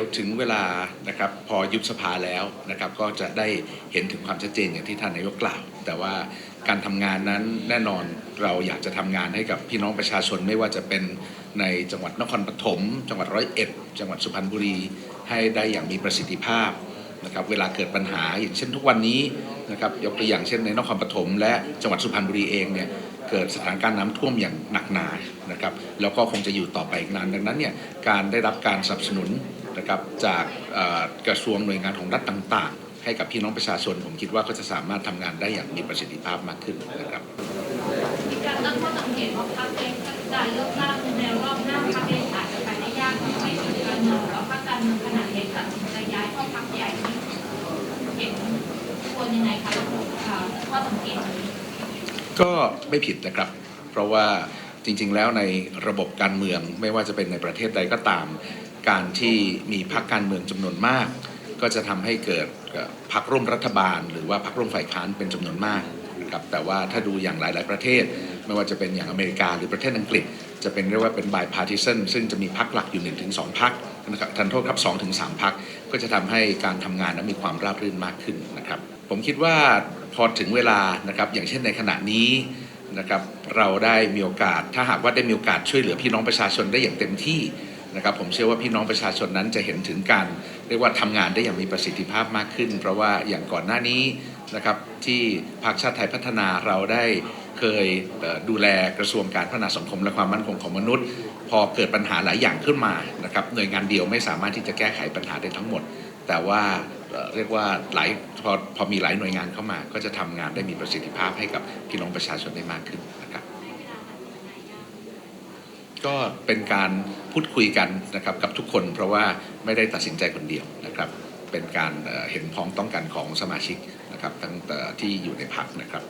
ยวถึงเวลานะครับพอยุบสภาแล้วนะครับก็จะได้เห็นถึงความชัดเจนอย่างที่ท่านนายกกล่าว แต่ว่าการทำงานนั้นแน่นอนเราอยากจะทำงานให้กับพี่น้องประชาชนไม่ว่าจะเป็นในจังหวัดนครปฐมจังหวัดร้อยเอ็ดจังหวัดสุพรรณบุรี ให้ได้อย่างมีประสิทธิภาพนะครับเวลาเกิดปัญหาอย่างเช่นทุกวันนี้นะครับยกตัวอย่างเช่นในนครปฐมและจังหวัดสุพรรณบุรีเองเนี่ยเกิดสถานการณ์น้ำท่วมอย่างหนักหนานะครับแล้วก็คงจะอยู่ต่อไปอีกนานดังนั้นเนี่ยการได้รับการสนับสนุน นะครับจากกระทรวงหน่วยงานของรัฐต่างๆ ให้กับพี่น้องประชาชน ผมคิดว่าก็จะสามารถทำงานได้อย่างมีประสิทธิภาพมากขึ้นนะครับมีการตั้งข้อสังเกตว่าพรรคเองการเลือกตั้งในรอบหน้าพรรคเองอาจจะไปได้ยากทำให้การเมืองหรือว่าพรรคการเมืองขนาดเล็กตัดสินใจย้ายเข้าพรรคใหญ่นี่เห็นควรยังไงคะข้อสังเกตนี้ก็ไม่ผิดนะครับ เพราะว่าจริงๆ แล้วในระบบการเมืองไม่ว่าจะเป็นในประเทศใดก็ตาม การที่มีพรรคการเมืองจำนวนมาก ก็จะทำให้เกิดพรรคร่วมรัฐบาล หรือว่าพรรคร่วมฝ่ายค้านเป็นจำนวนมากครับแต่ว่าถ้าดูอย่างหลาย ๆ ประเทศ ไม่ว่าจะเป็นอย่างอเมริกาหรือประเทศอังกฤษ จะเป็นเรียกว่าเป็น bipartisan ซึ่งจะมีพรรคหลักอยู่1-2พรรคนะครับทันโทษครับ2-3พรรคก็จะทำให้การทำงานนั้นมีความราบรื่นมากขึ้นนะครับ ผมคิดว่าพอถึงเวลานะครับอย่างเช่นในขณะนี้นะครับเราได้มีโอกาสถ้าหากว่าได้มีโอกาสช่วยเหลือพี่น้องประชาชนได้อย่างเต็มที่ นะครับผมเชื่อว่าพี่น้องประชาชนนั้นจะเห็นถึงการเรียกว่าทำงานได้อย่างมีประสิทธิภาพมากขึ้น เพราะว่าอย่างก่อนหน้านี้นะครับที่พรรคชาติไทยพัฒนาเราได้เคยดูแลกระทรวงการพัฒนาสังคมและความมั่นคงของมนุษย์ พอเกิดปัญหาหลายอย่างขึ้นมานะครับหน่วยงานเดียวไม่สามารถที่จะแก้ไขปัญหาได้ทั้งหมด แต่ว่าเรียกว่าหลายพอพอมีหลายหน่วยงานเข้ามา ก็จะทำงานได้มีประสิทธิภาพให้กับพี่น้องประชาชนได้มากขึ้นนะครับ ก็เป็นการพูดคุยกันนะครับกับทุกคนเพราะว่าไม่ได้ตัดสินใจคนเดียวนะครับ เป็นการเห็นพ้องต้องกันของสมาชิกนะครับ ตั้งแต่ที่อยู่ในพักนะครับ